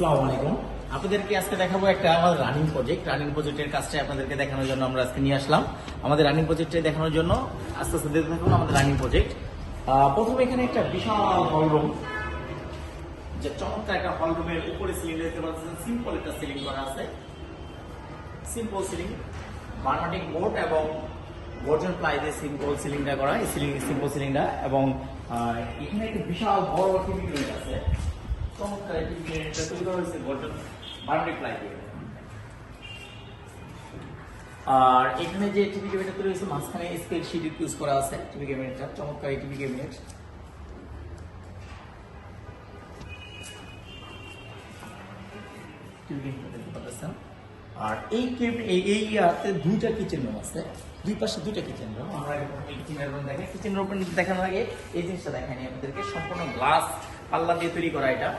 আসসালামু আলাইকুম আপনাদেরকে আজকে দেখাবো একটা আমাদের রানিং প্রজেক্ট রানিং প্রজেক্টের কাজটা আপনাদেরকে দেখানোর জন্য আমরা আজকে নিয়ে আসলাম। আমাদের রানিং প্রজেক্টে দেখানোর জন্য আস্তে আস্তে দেখতে থাকুন আমাদের রানিং প্রজেক্ট প্রথমে এখানে একটা বিশাল হল রুম যে চমৎকার একটা হল রুমের উপরে সিলিং দেখতে পাচ্ছেন। সিম্পল একটা সিলিং করা আছে। সিম্পল সিলিং বার্মাটিক বোর্ড এবং গর্জন প্লাই দিয়ে সিম্পল সিলিংটা করা এই সিলিং সিম্পল সিলিংটা এবং এখানে একটা বিশাল বড় টিভি ইউনিট আছে। চমৎকার এই টিভি তৈরি করা হয়েছে আর এখানে যে টিভি ক্যাবিনেট মাঝখানে স্কেল শিট ইউজ করা আছে টিভি ক্যাবিনেটটা চমৎকার এই টিভি ক্যাবিনেট আর এই এই এই দুইটা কিচেন রুম আছে। দুই পাশে দুইটা কিচেন রুম আমরা কিচেন রুম দেখাই কিচেন রুম দেখানোর আগে এই জিনিসটা দেখাইনি আপনাদেরকে, সম্পূর্ণ গ্লাস পাল্লা দিয়ে তৈরি করা এটা।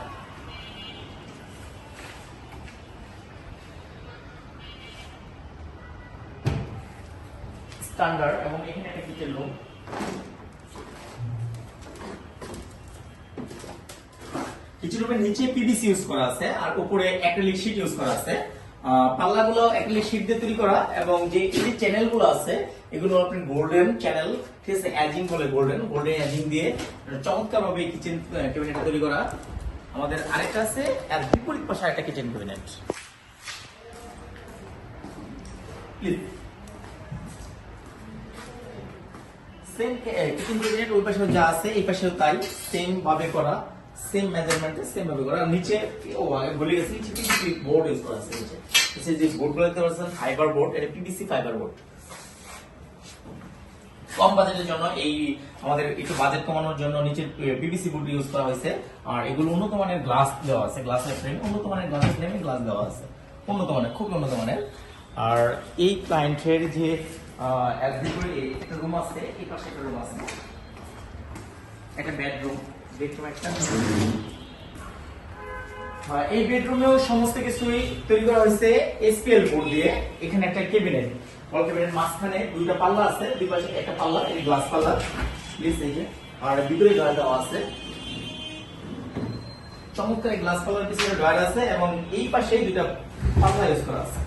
স্ট্যান্ডার্ড এবং এখানে একটা কিচেন লোক কিছু রুমের নিচে পিভিসি ইউজ করা আছে, আর উপরে অ্যাক্রিলিক শীট ইউজ করা আছে। পাল্লাগুলো অ্যাক্রিলিক শীট দিয়ে তৈরি করা এবং যে এই যে চ্যানেলগুলো আছে, এগুলো আপনি গোল্ডেন চ্যানেল ঠিক আছে? অ্যাজিং বলে গোল্ডেন গোল্ডেন অ্যাজিং দিয়ে চমৎকার ভাবে কিচেন ক্যাবিনেটটা তৈরি করা। আমাদের আরেকটা আছে, আর বিপরীত পাশে একটা kitchen cabinet same kitchen cabinet ওই পাশেও যা আছে, এই পাশেও তাই সেম ভাবে করা। সেম মেজারমেন্টে সেম ভাবে করা নিচে, ও, আগে ভুলে গেছি নিচে পিভিসি বোর্ড ইউজ করা আছে, নিচে। নিচে যে বোর্ডগুলো দেখতে পাচ্ছেন ফাইবার বোর্ড এটা পিভিসি ফাইবার বোর্ড কম বাজেটের জন্য এই, আমাদের একটু বাজেট কমানোর জন্য নিচে পিভিসি বোর্ড ইউজ করা হয়েছে। আর এগুলো উন্নত মানের গ্লাস দেওয়া আছে গ্লাসের ফ্রেম উন্নত মানের গ্লাসের ফ্রেমে গ্লাস দেওয়া আছে। উন্নত মানের খুব উন্নত মানের। আর এই ক্লায়েন্টের যে একটা রুম আছে, এই পাশে একটা রুম আছে। একটা বেডরুম বেডরুম একটা। এই বেডরুমেও সমস্ত কিছুই তৈরি করা হয়েছে এসপিএল বোর্ড দিয়ে। এখানে একটা কেবিনেট ওয়াল কেবিনেট মাঝখানে দুইটা পাল্লা আছে, দুই পাশে একটা পাল্লা, এই গ্লাস পাল্লা। প্লিজ আর ভিতরে ডয়ার দেওয়া আছে। চমৎকার গ্লাস পাল্লার পিছনে ডয়ার আছে এবং এই পাশে দুইটা পাল্লা ইউজ করা আছে।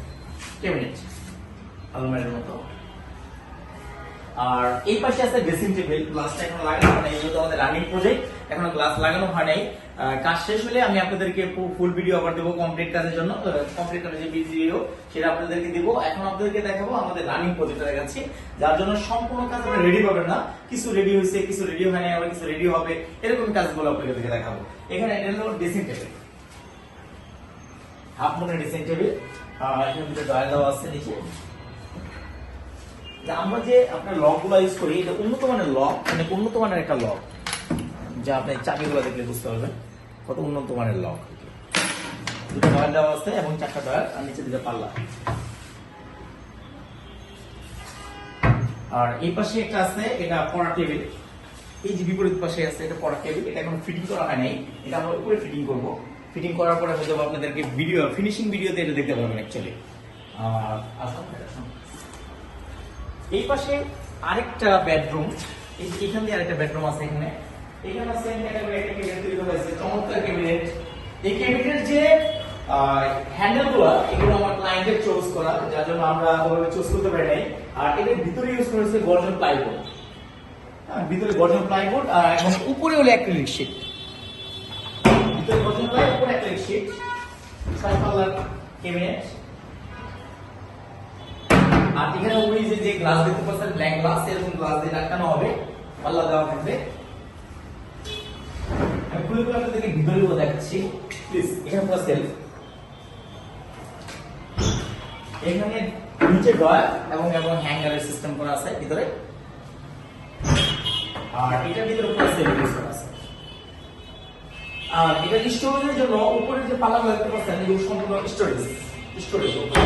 কেবিনেট আলমারির মতো। আর এই পাশে আছে ড্রেসিং টেবিল গ্লাসটা এখনও লাগানো হয় নাই যেহেতু আমাদের রানিং প্রজেক্ট এখনও গ্লাস লাগানো হয় নাই। কাজ শেষ হলে আমি আপনাদেরকে ফুল ভিডিও আবার দেবো কমপ্লিট কাজের জন্য। কমপ্লিট কাজের যে ভিডিও সেটা আপনাদেরকে দিব। এখন আপনাদেরকে দেখাবো আমাদের রানিং প্রজেক্টটা দেখাচ্ছি। যার জন্য সম্পূর্ণ কাজ আপনারা রেডি পাবেন না। কিছু রেডি হয়েছে, কিছু রেডি হয় নাই, আবার কিছু রেডি হবে। এরকম কাজগুলো আপনাদেরকে দেখাবো। এখানে এটা হলো ড্রেসিং টেবিল হাফ মনের ড্রেসিং টেবিল এখানে দুটো ডয়ার দেওয়া আছে নিচে। আমরা যে আপনার লকগুলো ইউজ করি, এটা উন্নত মানের লক মানে উন্নত মানের একটা লক যা আপনি চাবিগুলো দেখলে বুঝতে পারবেন কত উন্নত মানের লক দুটো ডয়ার দেওয়া আছে এবং চারটা ডয়ার আর নিচে দুটো পাল্লা। আর এই পাশে একটা আছে, এটা পড়া টেবিল এই যে বিপরীত পাশে আছে, এটা পড়া টেবিল এটা এখন ফিটিং করা হয় নাই, এটা আমরা উপরে ফিটিং করব। ফিটিং করার পরে হয়তো আপনাদেরকে ভিডিও ফিনিশিং ভিডিওতে এটা দেখতে পারবেন অ্যাকচুয়ালি আর আসুন। এই পাশে আরেকটা বেডরুম এখান দিয়ে আরেকটা বেডরুম আছে এখানে। এখানে আছে একটা ক্যাবিনেট তৈরি করা হয়েছে। চমৎকার ক্যাবিনেট এই ক্যাবিনেটের যে এগুলো আমার ক্লায়েন্টের করা, যার জন্য আমরা করতে আর ভিতরে ইউজ করা হয়েছে গর্জন প্লাইবোর্ড ভিতরে গর্জন আর এবং উপরে ভিতরে গর্জন ক্যাবিনেট আর এখানে ওই যে যে গ্লাস দেখতে পাচ্ছেন ব্ল্যাক গ্লাস এরকম গ্লাস দিয়ে আটকানো হবে। পাল্লা দেওয়া থাকবে। খুলে খুলে আপনাদেরকে ভিতরে দেখাচ্ছি। প্লিজ এখানে পুরো সেলফ এখানে নিচে ডয়ার এবং এবং হ্যাঙ্গারের সিস্টেম করা আছে ভিতরে। আর এটার ভিতরে পুরো সেলফ ইউজ করা আছে। আর এটা স্টোরেজের জন্য উপরে যে পাল্লাগুলো দেখতে পাচ্ছেন, এগুলো সম্পূর্ণ স্টোরেজ স্টোরেজ উপরে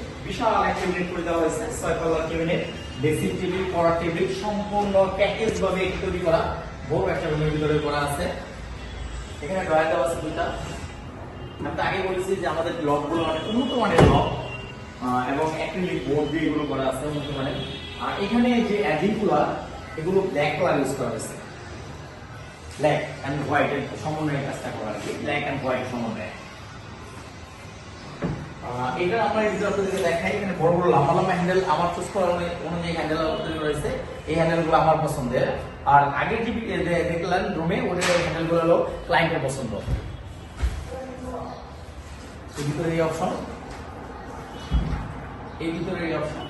বিশাল করে দেওয়া হয়েছে ছয় পাল্লার টেবিল পড়ার টেবিল সম্পূর্ণ প্যাকেজ ভাবে তৈরি করা, বড় একটা রুমের ভিতরে করা আছে। এখানে ড্রয়ার দেওয়া আছে দুইটা। আমি তো আগে বলেছি যে আমাদের লকগুলো অনেক উন্নত মানের লক এবং অ্যাক্রিলিক বোর্ড দিয়ে এগুলো করা আছে উন্নত মানের। আর এখানে যে অ্যাডিগুলো এগুলো ব্ল্যাক কালার ইউজ করা হয়েছে। ব্ল্যাক অ্যান্ড হোয়াইট এর সমন্বয়ে কাজটা করা আর কি। ব্ল্যাক অ্যান্ড হোয়াইট সমন্বয়ে। এটা আমরা এই আপনাদেরকে দেখাই, এখানে বড় বড় লম্বা লম্বা হ্যান্ডেল আমার চুজ করা অনু- অনুযায়ী হ্যান্ডেল তৈরি রয়েছে। এই হ্যান্ডেলগুলো আমার পছন্দের। আর আগের যে বি- দে- দেখলেন রুমে ওদের হ্যান্ডেলগুলো হলো ক্লায়েন্টের পছন্দ। এর ভিতরে এই অপশন এই ভিতরে এই অপশন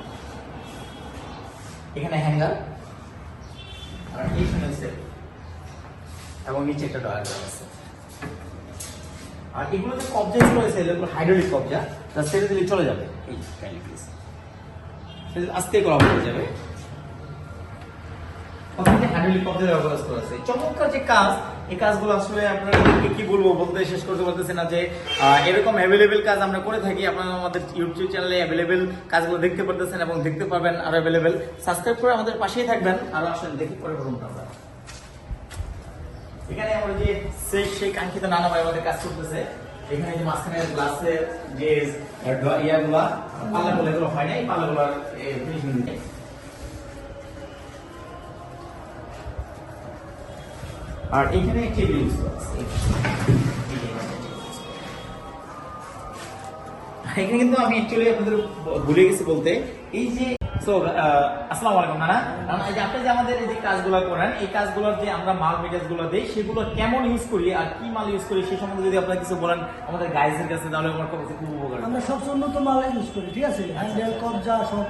এখানে হ্যাঙ্গার আর এইখানে সেল এবং নিচে একটা ডয়ার আছে। আর এগুলো যে এগুলো হাইড্রোলিক কবজা, তা দিলে চলে যাবে। এই প্লিজ আস্তে করা হয়ে যাবে। কাজ, এই কাজগুলো আসলে আপনারা কি বলতে শেষ করতে এরকম অ্যাভেলেবেল কাজ আমরা করে থাকি। আপনারা আমাদের ইউটিউব চ্যানেলে অ্যাভেলেবেল কাজগুলো দেখতে পারতেছেন এবং দেখতে পারবেন, আর অ্যাভেলেবেল আমাদের পাশেই থাকবেন। আর আসলে দেখে পরে রুমটা আমরা এখানে আমরা যে সেই সেই কাঙ্ক্ষিত আমাদের কাজ করতেছে, এখানে যে মাঝখানে গ্লাসের যে ইয়াগুলা এগুলো হয় নাই আর এখানে। এখানে কিন্তু আমি অ্যাকচুয়ালি আপনাদের ভুলে গেছি বলতে, এই যে সো আসসালামু আলাইকুম নানা। নানা, এই যে আপনি যে আমাদের এই যে কাজগুলো করেন এই কাজগুলোর যে আমরা মাল মেটেরিয়ালসগুলো দেই সেগুলো কেমন ইউজ করি আর কি মাল ইউজ করি সেই সম্বন্ধে যদি আপনারা কিছু বলেন আমাদের গাইজের কাছে তাহলে আমার খুব খুব উপকার আমরা সবচেয়ে উন্নত মাল ইউজ করি ঠিক আছে? হ্যান্ডেল কবজা সব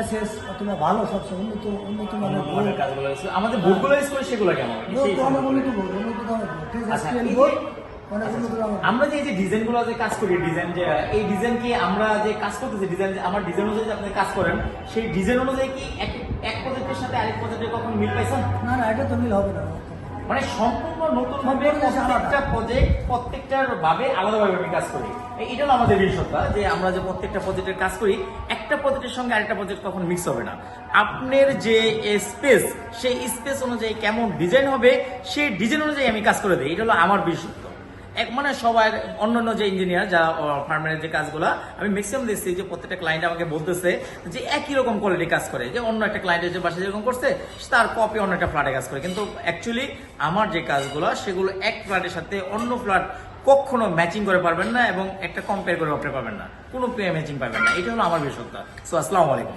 এসএস অথবা ভালো সবচেয়ে উন্নত উন্নত মানের আমাদের বোর্ড কাজগুলো আমাদের বোর্ডগুলো ইউজ করি সেগুলো কেমন? বোর্ড সেই তো অনেক উন্নত বোর্ড উন্নত দামের বোর্ড আমরা যে এই যে ডিজাইনগুলো যে কাজ করি ডিজাইন যে এই ডিজাইন কি আমরা যে কাজ করতেছি ডিজাইন আমার ডিজাইন অনুযায়ী আপনি কাজ করেন সেই ডিজাইন অনুযায়ী কি এক এক প্রজেক্টের সাথে আরেক প্রজেক্টের কখন মিল পাইছেন? না না এটা তো মিল হবে না। মানে সম্পূর্ণ নতুন ভাবে প্রত্যেকটা প্রজেক্ট প্রত্যেকটার ভাবে আলাদাভাবে আমি কাজ করি। এটা হলো আমাদের বিশেষত্ব যে আমরা যে প্রত্যেকটা প্রজেক্টের কাজ করি একটা প্রজেক্টের সঙ্গে আরেকটা প্রজেক্ট কখন মিক্স হবে না। আপনার যে স্পেস সেই স্পেস অনুযায়ী কেমন ডিজাইন হবে সেই ডিজাইন অনুযায়ী আমি কাজ করে দিই। এটা হলো আমার বিশেষত্ব এক মানে সবার অন্যান্য যে ইঞ্জিনিয়ার যারা ফার্মের যে কাজগুলো, আমি ম্যাক্সিমাম দেখছি যে প্রত্যেকটা ক্লায়েন্ট আমাকে বলতেছে যে একই রকম কোয়ালিটি কাজ করে। যে অন্য একটা ক্লায়েন্টের যে বাসায় যেরকম করছে, তার কপি অন্য একটা ফ্ল্যাটে কাজ করে। কিন্তু অ্যাকচুয়ালি আমার যে কাজগুলো, সেগুলো এক ফ্ল্যাটের সাথে অন্য ফ্ল্যাট কখনো ম্যাচিং করে পারবেন না এবং একটা কম্পেয়ার করে আপনি পাবেন না। কোনো ম্যাচিং পাবেন না। এটা হলো আমার বিষয়টা সো আসসালামু আলাইকুম।